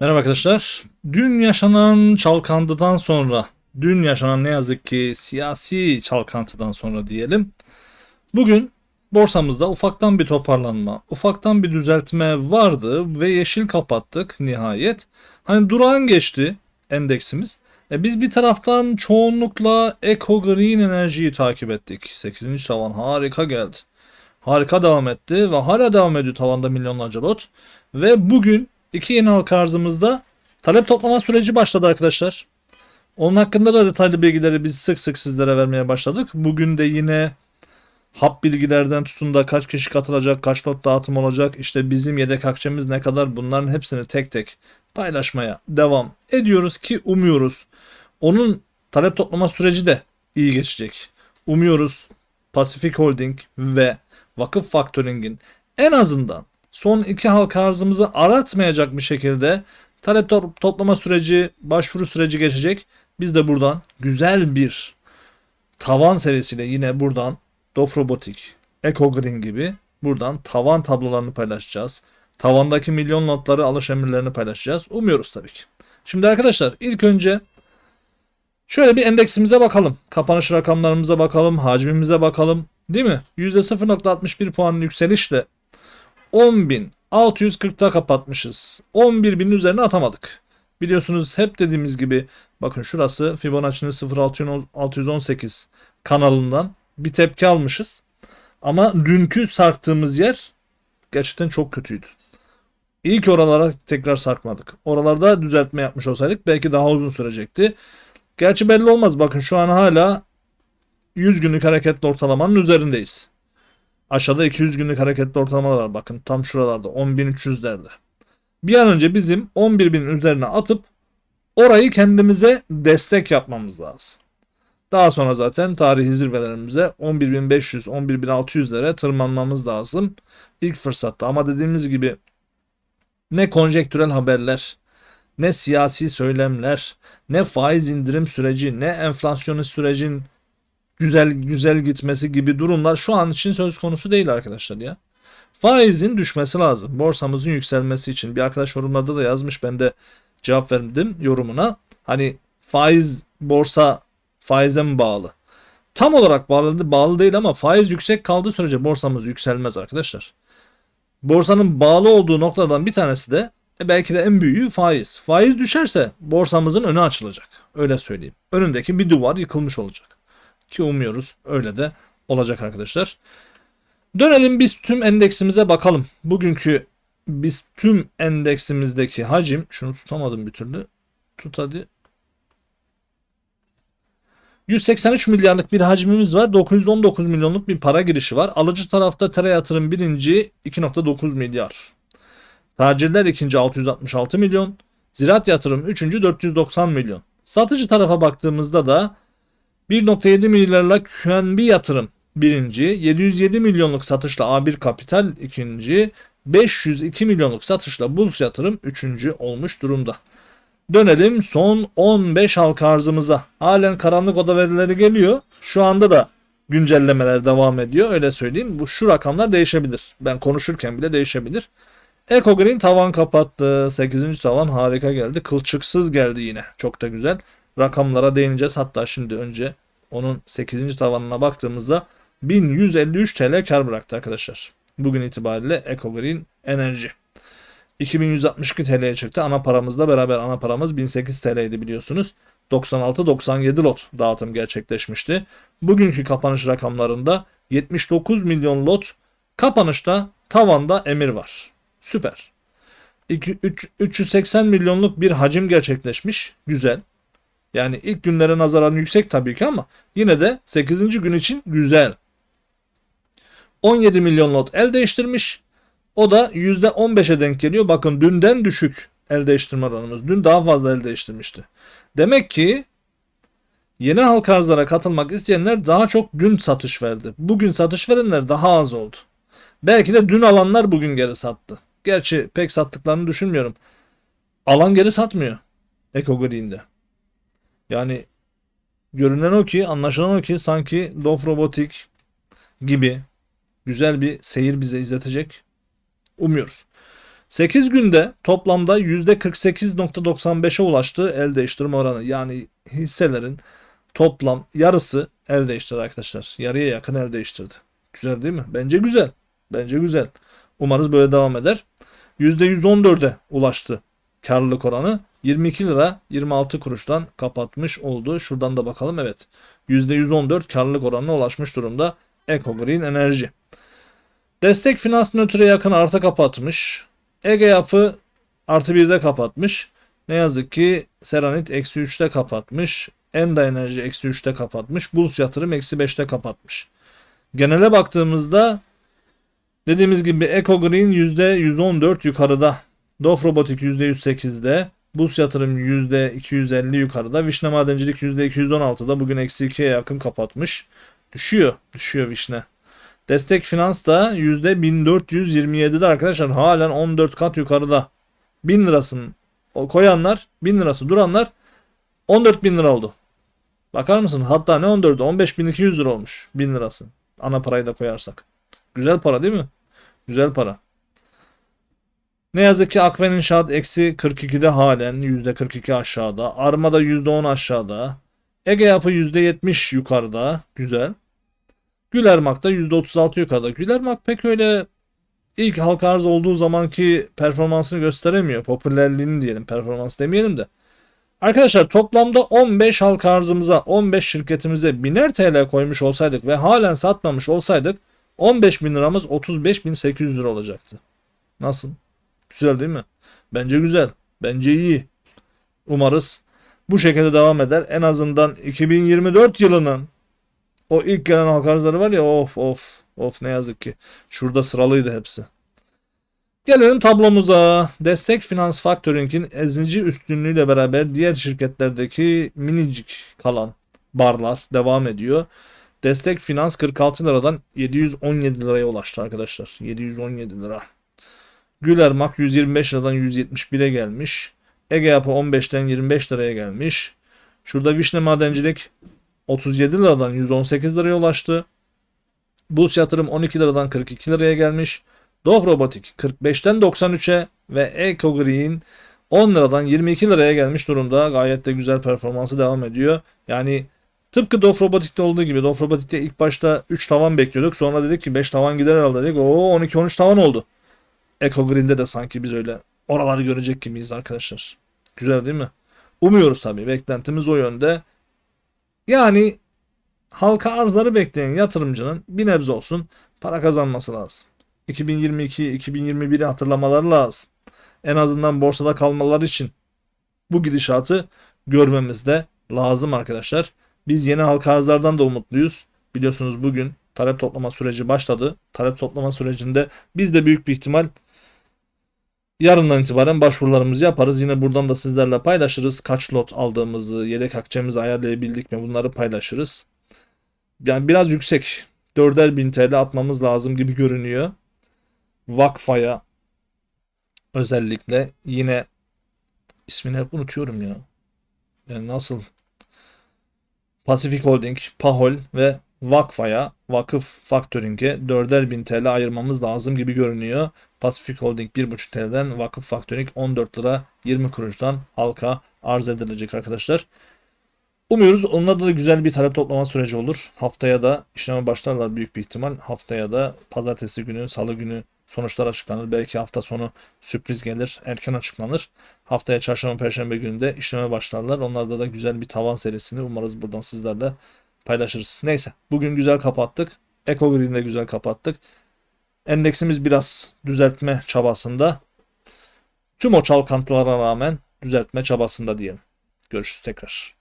Merhaba arkadaşlar. Dün yaşanan çalkantıdan sonra, dün yaşanan ne yazık ki siyasi çalkantıdan sonra diyelim. Bugün borsamızda ufaktan bir toparlanma, ufaktan bir düzeltme vardı ve yeşil kapattık nihayet. Hani durağan geçti endeksimiz. E biz bir taraftan çoğunlukla Eco Green enerjiyi takip ettik. 8. tavan harika geldi. Harika devam etti ve hala devam ediyor tavanda milyonlarca lot. Ve bugün iki yeni halka arzımızda talep toplama süreci başladı arkadaşlar. Onun hakkında da detaylı bilgileri biz sık sık sizlere vermeye başladık. Bugün de yine hap bilgilerden tutun da kaç kişi katılacak, kaç lot dağıtım olacak, işte bizim yedek akçemiz ne kadar bunların hepsini tek tek paylaşmaya devam ediyoruz ki umuyoruz. Onun talep toplama süreci de iyi geçecek. Umuyoruz Pacific Holding ve Vakıf Factoring'in en azından son iki halka arzımızı aratmayacak bir şekilde talep to- toplama süreci, başvuru süreci geçecek. Biz de buradan güzel bir tavan serisiyle yine buradan Dof Robotik, Eco Green gibi buradan tavan tablolarını paylaşacağız. Tavandaki milyon notları alış emirlerini paylaşacağız. Umuyoruz tabii ki. Şimdi arkadaşlar ilk önce şöyle bir endeksimize bakalım. Kapanış rakamlarımıza bakalım. Hacmimize bakalım. Değil mi? %0.61 puan yükselişle 10.640'da kapatmışız. 11.000'in üzerine atamadık. Biliyorsunuz hep dediğimiz gibi bakın şurası Fibonacci'nin 0.618 kanalından bir tepki almışız. Ama dünkü sarktığımız yer gerçekten çok kötüydü. İyi ki oralara tekrar sarkmadık. Oralarda düzeltme yapmış olsaydık belki daha uzun sürecekti. Gerçi belli olmaz. Bakın şu an hala 100 günlük hareketli ortalamanın üzerindeyiz. Aşağıda 200 günlük hareketli ortalamalar. Bakın tam şuralarda 10.300'lerde. Bir an önce bizim 11.000'in üzerine atıp orayı kendimize destek yapmamız lazım. Daha sonra zaten tarihi zirvelerimize 11.500, 11.600'lere tırmanmamız lazım ilk fırsatta. Ama dediğimiz gibi ne konjektürel haberler, ne siyasi söylemler, ne faiz indirim süreci, ne enflasyonist sürecin güzel güzel gitmesi gibi durumlar şu an için söz konusu değil arkadaşlar ya. Faizin düşmesi lazım. Borsamızın yükselmesi için. Bir arkadaş yorumlarda da yazmış. Ben de cevap verdim yorumuna. Hani faiz borsa faize mi bağlı? Tam olarak bağlı, bağlı değil ama faiz yüksek kaldığı sürece borsamız yükselmez arkadaşlar. Borsanın bağlı olduğu noktadan bir tanesi de e, belki de en büyüğü faiz. Faiz düşerse borsamızın önü açılacak. Öyle söyleyeyim. Önündeki bir duvar yıkılmış olacak. Ki umuyoruz öyle de olacak arkadaşlar. Dönelim biz tüm endeksimize bakalım. Bugünkü biz tüm endeksimizdeki hacim şunu tutamadım bir türlü. Tut hadi. 183 milyarlık bir hacmimiz var. 919 milyonluk bir para girişi var. Alıcı tarafta Tere Yatırım birinci 2.9 milyar. Tacirler ikinci 666 milyon. Ziraat Yatırım üçüncü 490 milyon. Satıcı tarafa baktığımızda da 1.7 milyarla QNB Yatırım birinci, 707 milyonluk satışla A1 Kapital ikinci, 502 milyonluk satışla Bulls Yatırım üçüncü olmuş durumda. Dönelim son 15 halka arzımıza. Halen karanlık oda verileri geliyor. Şu anda da güncellemeler devam ediyor. Öyle söyleyeyim. Bu şu rakamlar değişebilir. Ben konuşurken bile değişebilir. Eco Green tavan kapattı. 8. tavan harika geldi. Kılçıksız geldi yine. Çok da güzel. Rakamlara değineceğiz. Hatta şimdi önce onun 8. tavanına baktığımızda 1153 TL kar bıraktı arkadaşlar. Bugün itibariyle Eco Green Enerji. 2162 TL'ye çıktı. Ana paramızla beraber ana paramız 1008 TL'ydi biliyorsunuz. 96-97 lot dağıtım gerçekleşmişti. Bugünkü kapanış rakamlarında 79 milyon lot kapanışta tavanda emir var. Süper. 2, 3, 380 milyonluk bir hacim gerçekleşmiş. Güzel. Yani ilk günlere nazaran yüksek tabii ki ama yine de 8. gün için güzel. 17 milyon lot el değiştirmiş. O da %15'e denk geliyor. Bakın dünden düşük el değiştirme oranımız. Dün daha fazla el değiştirmişti. Demek ki yeni halka arzlara katılmak isteyenler daha çok dün satış verdi. Bugün satış verenler daha az oldu. Belki de dün alanlar bugün geri sattı. Gerçi pek sattıklarını düşünmüyorum. Alan geri satmıyor. Eco Green'de. Yani görünen o ki, anlaşılan o ki sanki Dof Robotik gibi güzel bir seyir bize izletecek. Umuyoruz. 8 günde toplamda %48.95'e ulaştı el değiştirme oranı. Yani hisselerin toplam yarısı el değiştirdi arkadaşlar. Yarıya yakın el değiştirdi. Güzel değil mi? Bence güzel. Bence güzel. Umarız böyle devam eder. %114'e ulaştı karlılık oranı. 22 lira 26 kuruştan kapatmış oldu. Şuradan da bakalım. Evet. %114 karlılık oranına ulaşmış durumda. Eco Green Enerji. Destek finans nötre yakın artı kapatmış. Ege Yapı artı 1'de kapatmış. Ne yazık ki Seranit eksi 3'te kapatmış. Enda Enerji eksi 3'te kapatmış. Bulls Yatırım eksi 5'te kapatmış. Genele baktığımızda dediğimiz gibi Eco Green %114 yukarıda. Dof Robotik %108'de. Bulls Yatırım %250 yukarıda. Vişne Madencilik %216'da. Bugün eksi 2'ye yakın kapatmış. Düşüyor. Düşüyor Vişne. Destek Finans da %1427'de arkadaşlar halen 14 kat yukarıda. 1000 lirasını koyanlar 1000 lirası duranlar 14 bin lira oldu. Bakar mısın? Hatta ne 14'ü 15.200 lira olmuş 1000 lirası. Ana parayı da koyarsak. Güzel para değil mi? Güzel para. Ne yazık ki Akven İnşaat eksi 42'de halen %42 aşağıda. Armada %10 aşağıda. Ege Yapı %70 yukarıda. Güzel. Gülermak da %36 yukarıda. Gülermak pek öyle ilk halka arz olduğu zamanki performansını gösteremiyor. Popülerliğini diyelim performans demeyelim de. Arkadaşlar toplamda 15 halka arzımıza 15 şirketimize biner TL koymuş olsaydık ve halen satmamış olsaydık 15 bin liramız 35.800 lira olacaktı. Nasıl? Güzel değil mi? Bence güzel. Bence iyi. Umarız bu şekilde devam eder. En azından 2024 yılının o ilk gelen arzları var ya of of of ne yazık ki. Şurada sıralıydı hepsi. Gelelim tablomuza. Destek Finans Factoring'in ezici üstünlüğüyle beraber diğer şirketlerdeki minicik kalan barlar devam ediyor. Destek Finans 46 liradan 717 liraya ulaştı arkadaşlar. 717 lira. Gülermak 125 liradan 171'e gelmiş. Ege Yapı 15'ten 25 liraya gelmiş. Şurada Vişne Madencilik 37 liradan 118 liraya ulaştı. Bus Yatırım 12 liradan 42 liraya gelmiş. Dov Robotik 45'ten 93'e ve Eco Green 10 liradan 22 liraya gelmiş durumda. Gayet de güzel performansı devam ediyor. Yani tıpkı Dof Robotik'te olduğu gibi Dof Robotik'te ilk başta 3 tavan bekliyorduk. Sonra dedik ki 5 tavan gider herhalde dedik. Oo 12-13 tavan oldu. Eco Green'de de sanki biz öyle oraları görecek gibiyiz arkadaşlar. Güzel değil mi? Umuyoruz tabii. Beklentimiz o yönde. Yani halka arzları bekleyen yatırımcının bir nebze olsun para kazanması lazım. 2022-2021'i hatırlamaları lazım. En azından borsada kalmaları için bu gidişatı görmemiz de lazım arkadaşlar. Biz yeni halka arzlardan da umutluyuz. Biliyorsunuz bugün talep toplama süreci başladı. Talep toplama sürecinde biz de büyük bir ihtimal yarından itibaren başvurularımızı yaparız. Yine buradan da sizlerle paylaşırız. Kaç lot aldığımızı, yedek akçemizi ayarlayabildik mi bunları paylaşırız. Yani biraz yüksek. 4'er bin TL atmamız lazım gibi görünüyor. Vakfa'ya özellikle yine ismini hep unutuyorum ya. Yani nasıl? Pasifik Holding, Pahol ve Vakfa'ya, Vakıf Faktöring'e 4'er bin TL ayırmamız lazım gibi görünüyor. Pasifik Holding 1.5 TL'den, Vakıf Faktöring 14 lira 20 kuruştan halka arz edilecek arkadaşlar. Umuyoruz onlarda da güzel bir talep toplama süreci olur. Haftaya da işleme başlarlar büyük bir ihtimal. Haftaya da pazartesi günü, salı günü sonuçlar açıklanır. Belki hafta sonu sürpriz gelir, erken açıklanır. Haftaya çarşamba, perşembe günü işleme başlarlar. Onlarda da güzel bir tavan serisini umarız buradan sizlerle paylaşırız. Neyse bugün güzel kapattık. Eco Green'de güzel kapattık. Endeksimiz biraz düzeltme çabasında. Tüm o çalkantılara rağmen düzeltme çabasında diyelim. Görüşürüz tekrar.